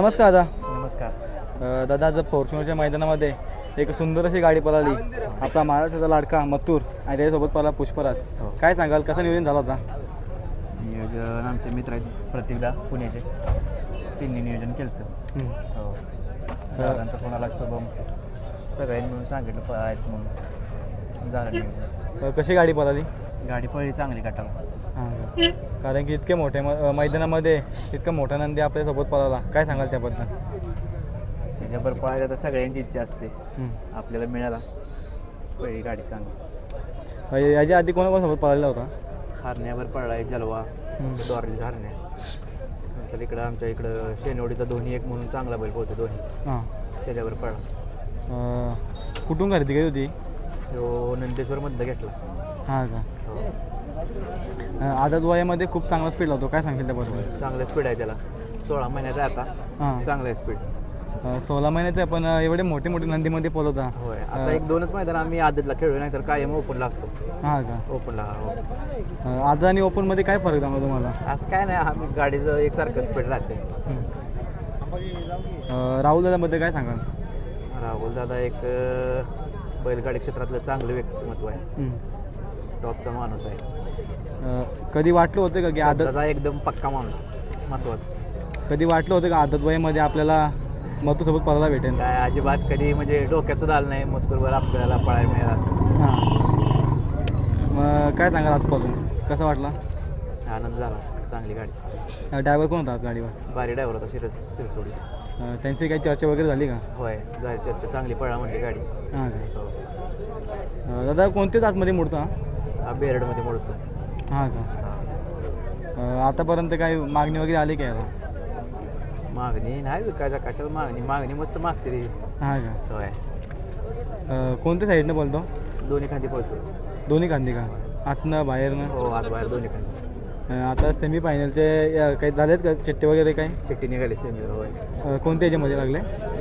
नमस्कार दादा. नमस्कार. अ, दादा आज फॉर्च्युनरच्या मैदानामध्ये एक सुंदर अशी गाडी पळाली. आपला महाराष्ट्राचा लाडका मथुर आणि त्याच्यासोबत पळाला पुष्पराज. हो. काय सांगाल कसं नियोजन झालं होता? नियोजन आमचे मित्र आहेत प्रतिकदा पुण्याचे. त्यांनी नियोजन केलं हम्म. हो. दादांचा कोणाला शुभम सगळ्यांनी मिळून सांगितलं पळायचं म्हणून. झालं नियोजन. अ, कशी गाडी पळाली? गाडी पळली चांगली काटाला हां. कारण की इतके मोठे म- मैदानामध्ये इतका मोठा नंदी आपल्यासोबत पळाला. काय सांगाल त्याबद्दल? त्याच्यावर पळायला तर सगळ्यांची इच्छा असते. हम्म. आपल्याला मिळाला. पळली गाडी चांगली. अ, याच्या आधी कोणाकोणासोबत पळालेला होता? हारण्यावर पळलाय जलवा. डॉर्लीज हारण्या. नंतर इकडं आमच्या इकडं शेनवडीचा दोन्ही एक म्हणून चांगला बैल पोहतो दोन्ही हां. त्याच्यावर पळला. अ, कुठून खरेदी केली होती? तो नंदेश्वरमधनं घेतला. हां का? हो. आदत वयामध्ये खूप चांगला स्पीड लावतो. काय सांगेल त्याबद्दल? चांगलं स्पीड आहे त्याला. सोळा महिन्याचा आहे आता. हां. चांगलं आहे स्पीड सोळा महिन्याचे पण अ, एवढे मोठे मोठे नंदीमध्ये पळवता होय. आता एक दोनच मैदान आम्ही आदतला खेळलो नाही तर कायम ओपनला असतो. हां का? ओपनला हो. अ, आदत आणि ओपनमध्ये काय फरक जाणवतो तुम्हाला? असं काय नाही आम्ही गाडीचं एकसारखं स्पीड राहते. अ, राहुल दादाबद्दल काय सांगाल? राहुल दादा एक अं, बैलगाडी क्षेत्रातलं चांगलं व्यक्तिमत्व आहे. टॉपचा माणूस आहे. अ, कधी वाटलं होतं का की आदत त्याचा एकदम पक्का माणूस महत्वाचं. कधी वाटलं होतं का आदत वयामध्ये आपल्याला मतूसोबत पळायला भेटेल? काय अजिबात कधी म्हणजे डोक्यात सुद्धा आलं नाही मथुरवर आपल्याला पळायला मिळालं असं. हां. मग काय सांगाल आज पळून? कसं वाटला? आनंद झाला चांगली गाडी. ड्रायव्हर कोण होता आज गाडीवर? भारी ड्रायव्हर होता शिरस शिरसोडीचा. अ, त्यांची काही चर्चा वगैरे झाली का? होय झाली चर्चा चांगली पळा म्हणली गाडी. हां हो. अ, दादा कोणत्याच आतमध्ये मोडतो हा? हा बेरडमध्ये मोडतो. हां का. अ, आतापर्यंत काही मागणी वगैरे आली का याला? मागणी नाही विकायचा कशाला मागणी? मागणी मस्त मागते ती. हां का? होय. अ, कोणत्या साईडनं बोलतो? दोन्ही खांदी पळतो दोन्ही खांदी का? आतनं बाहेरनं? हो आत बाहेर दोन्ही खांदी. आता सेमी फायनलचे काही झालेत का? चिट्टे वगैरे काही? चिठ्ठी निघाली सेमी होय. अ, कोणत्या याच्यामध्ये लागले?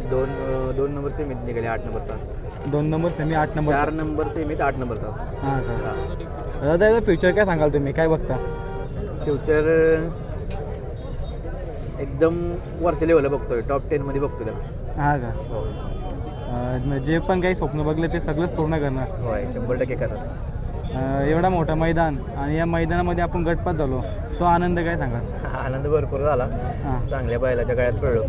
दोन अं, दोन नंबर सेमीत निघाले आठ नंबर तास. दोन नंबर सेमी आठ नंबर चार नंबर सेमीत आठ नंबर तास. हां का? दादा याचा फ्युचर काय सांगाल तुम्ही? काय बघता? फ्युचर एकदम वरच्या लेवलला बघतोय. टॉप टेनमध्ये बघतोय त्याला. हां का? हो. अ, जे पण काही स्वप्न बघले ते सगळंच पूर्ण करणार. होय शंभर टक्के करतात अ, एवढा मोठा मैदान आणि या मैदानामध्ये आपण गटपात झालो. तो आनंद काय सांगाल? आनंद भरपूर झाला. चांगल्या बैलाच्या गळ्यात पडलो.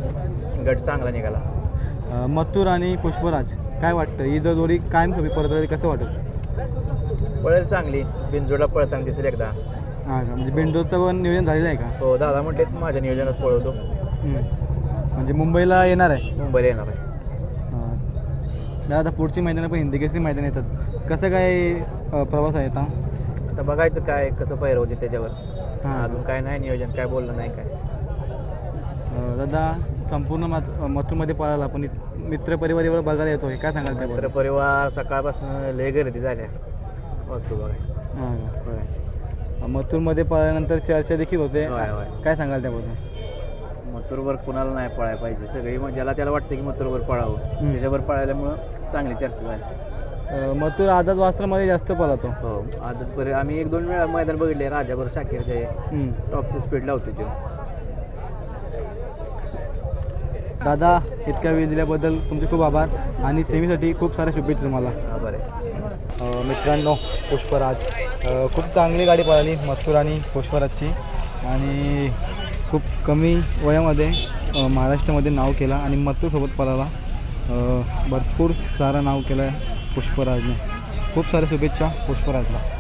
गट चांगला निघाला. मथुर आणि पुष्पराज काय वाटतं? ही जर जोडी कायमस्वरूपी परत आली कसं वाटेल? पळेल चांगली. बिनजोडला पळताना दिसेल एकदा. हां का? म्हणजे बिंडोजचं पण नियोजन झालेलं आहे का? हो दादा म्हटले माझ्या नियोजनात पळवतो. म्हणजे मुंबईला येणार आहे? मुंबईला येणार आहे. हां. दादा पुढची मैदानं पण हिंदी केसरी मैदान येतात. कसं काय अ, प्रवास आहे आता? आता बघायचं काय कसं पैर होते त्याच्यावर. हां. अजून काय नाही नियोजन काय बोललं नाही काय. अ, दादा संपूर्ण मात मथुरमध्ये पळाला पण इत- मित्रपरिवारावर बघायला येतोय. काय सांगाल मित्र त्याबद्दल? परिवार सकाळपासून लय गर्दी झाल्या वस्तू बघाय हां. मथुरमध्ये पळाल्यानंतर चर्चा देखील होते. होय, होय. काय सांगाल त्याबद्दल? मथुरवर कुणाला नाही पळायला पाहिजे. सगळी मग ज्याला त्याला वाटतं की मथुरवर पळावं. त्याच्यावर पळाल्यामुळं चांगली चर्चा झाली. अ, मथुर आझाद वास्त्रामध्ये जास्त पळतो. हो आदत बरे आम्ही एक दोन वेळा मैदान बघितले राजाभर शाकीरचे हम्म. टॉपचं स्पीड लावतो तो दादा इतका वेळ दिल्याबद्दल तुमचे खूप आभार आणि सेमीसाठी खूप साऱ्या शुभेच्छा तुम्हाला. हा बरं आहे. अ, मित्रांनो पुष्पराज अ, खूप चांगली गाडी पळाली मथुर आणि पुष्पराजची आणि खूप कमी वयामध्ये अ, महाराष्ट्रामध्ये नाव केला आणि मथुरसोबत पळाला. अ, भरपूर सारं नाव केलं आहे पुष्पराजने. खूप साऱ्या शुभेच्छा पुष्पराजला.